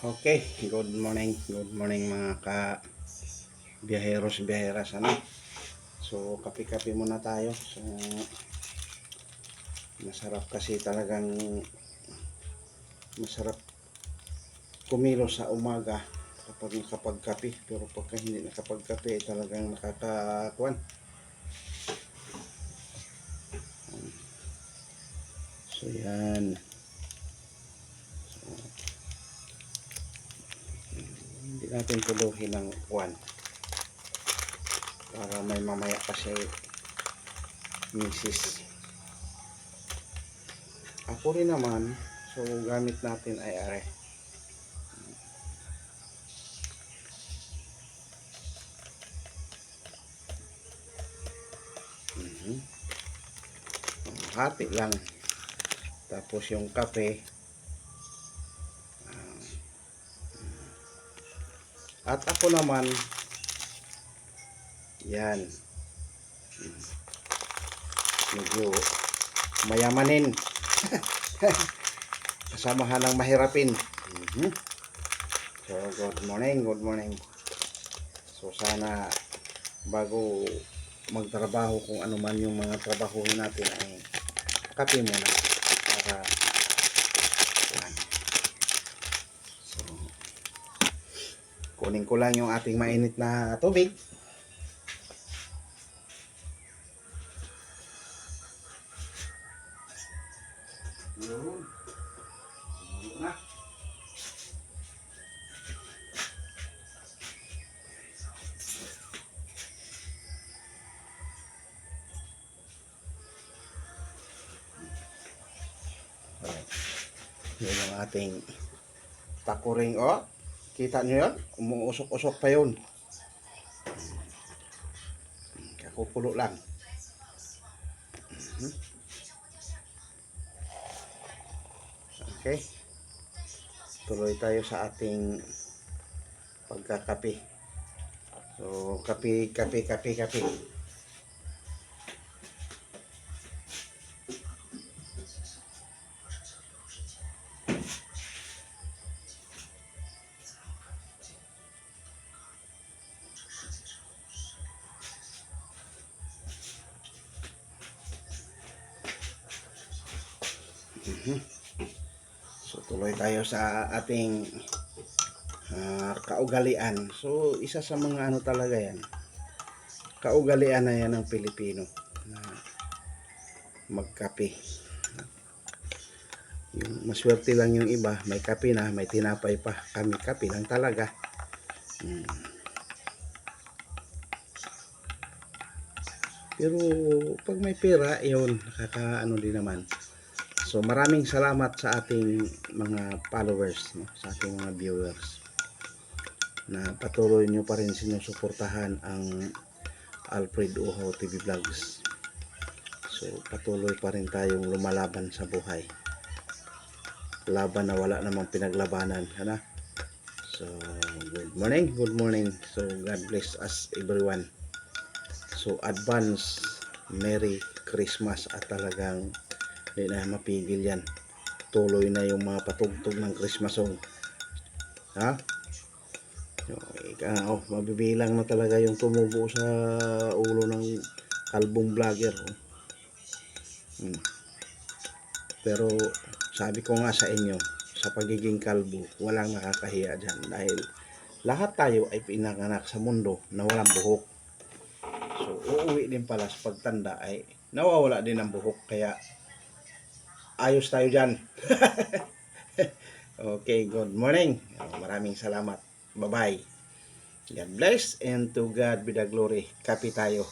Okay, good morning. Good morning mga ka biyaheros, biyaheras ano. So, kape-kape muna tayo. So, masarap kasi talagang masarap kumilos sa umaga kapag nakapagkape. Pero pagka hindi nakapagkape, talagang nakakakuan. So, yan. Natin tuluhin ng kuwan para may mamaya pa siya misis. Ako rin naman so gamit natin ay are. Mhm. hati lang. Tapos yung kape At ako naman, yan. Medyo mayamanin. Kasamahan ng mahirapin. Mhm. So, good morning, good morning. So, sana bago magtrabaho kung ano man yung mga trabahuhin natin ay kape muna para yan. So, kunin ko lang yung ating mainit na tubig. Yun yung ating takuring. Oh, kita nyo yun? Umuusok-usok pa yun. Kakukulo lang. Mhm. Okay. Tuloy tayo sa ating pagkakape. So, kape, kape, kape, kape. So tuloy tayo sa ating ah, kaugalian. So isa sa mga ano talaga yan. Kaugalian na yan ng Pilipino na magkape. Yung maswerte lang yung iba, may kape na, may tinapay pa. Kami kape lang talaga. Hmm. Pero pag may pera, yun, nakakaano din naman. So maraming salamat sa ating mga followers, no? sa ating mga viewers na patuloy nyo pa rin sinusuportahan ang Alfred Uhaw TV Vlogs. So patuloy pa rin tayong lumalaban sa buhay. Laban na wala namang pinaglabanan. Ano? So good morning, good morning. So God bless us everyone. So advance Merry Christmas at talagang na mapigil yan tuloy na yung mga patugtog ng Christmas song ha ika, oh, mabibilang na talaga yung tumubo sa ulo ng kalbong vlogger oh. hmm. pero sabi ko nga sa inyo sa pagiging kalbo walang nakakahiya dyan dahil lahat tayo ay pinanganak sa mundo na walang buhok so uuwi din pala sa pagtanda ay nawawala din ang buhok kaya ayos tayo dyan. okay, good morning. Maraming salamat. Bye-bye. God bless and to God be the glory. Kapi tayo.